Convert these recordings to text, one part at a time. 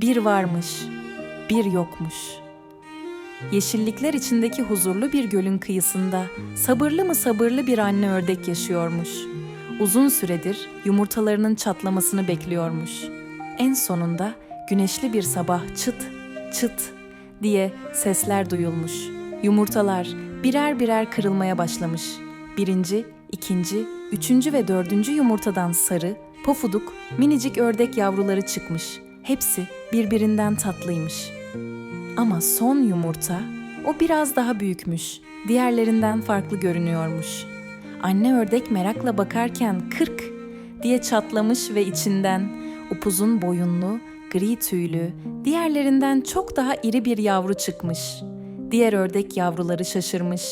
Bir varmış, bir yokmuş. Yeşillikler içindeki huzurlu bir gölün kıyısında sabırlı mı sabırlı bir anne ördek yaşıyormuş. Uzun süredir yumurtalarının çatlamasını bekliyormuş. En sonunda güneşli bir sabah çıt çıt diye sesler duyulmuş. Yumurtalar birer birer kırılmaya başlamış. Birinci, ikinci, üçüncü ve dördüncü yumurtadan sarı, pofuduk, minicik ördek yavruları çıkmış. Hepsi birbirinden tatlıymış. Ama son yumurta, o biraz daha büyükmüş. Diğerlerinden farklı görünüyormuş. Anne ördek merakla bakarken kırk diye çatlamış ve içinden upuzun boyunlu, gri tüylü, diğerlerinden çok daha iri bir yavru çıkmış. Diğer ördek yavruları şaşırmış.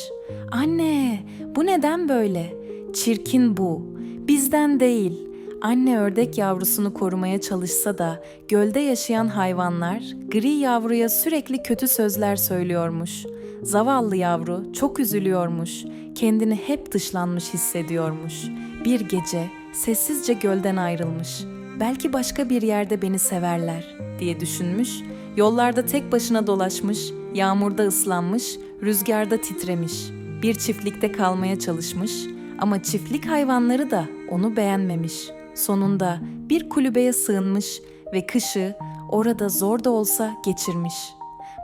Anne, bu neden böyle? Çirkin bu. Bizden değil. Anne ördek yavrusunu korumaya çalışsa da gölde yaşayan hayvanlar gri yavruya sürekli kötü sözler söylüyormuş. Zavallı yavru çok üzülüyormuş. Kendini hep dışlanmış hissediyormuş. Bir gece sessizce gölden ayrılmış. Belki başka bir yerde beni severler diye düşünmüş. Yollarda tek başına dolaşmış, yağmurda ıslanmış, rüzgarda titremiş. Bir çiftlikte kalmaya çalışmış ama çiftlik hayvanları da onu beğenmemiş. Sonunda bir kulübeye sığınmış ve kışı orada zor da olsa geçirmiş.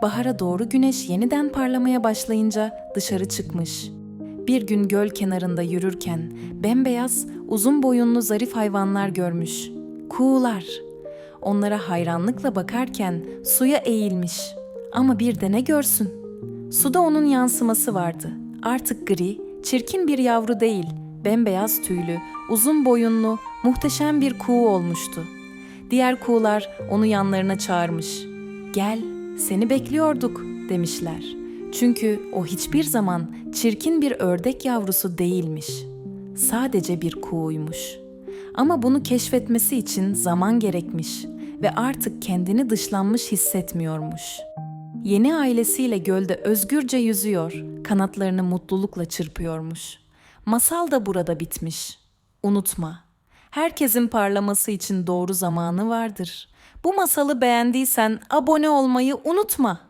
Bahara doğru güneş yeniden parlamaya başlayınca dışarı çıkmış. Bir gün göl kenarında yürürken bembeyaz, uzun boyunlu zarif hayvanlar görmüş. Kuğular. Onlara hayranlıkla bakarken suya eğilmiş. Ama bir de ne görsün? Suda onun yansıması vardı. Artık gri, çirkin bir yavru değil, bembeyaz tüylü, uzun boyunlu, muhteşem bir kuğu olmuştu. Diğer kuğular onu yanlarına çağırmış. Gel, seni bekliyorduk demişler. Çünkü o hiçbir zaman çirkin bir ördek yavrusu değilmiş. Sadece bir kuğuymuş. Ama bunu keşfetmesi için zaman gerekmiş ve artık kendini dışlanmış hissetmiyormuş. Yeni ailesiyle gölde özgürce yüzüyor, kanatlarını mutlulukla çırpıyormuş. Masal da burada bitmiş. Unutma, herkesin parlaması için doğru zamanı vardır. Bu masalı beğendiysen abone olmayı unutma.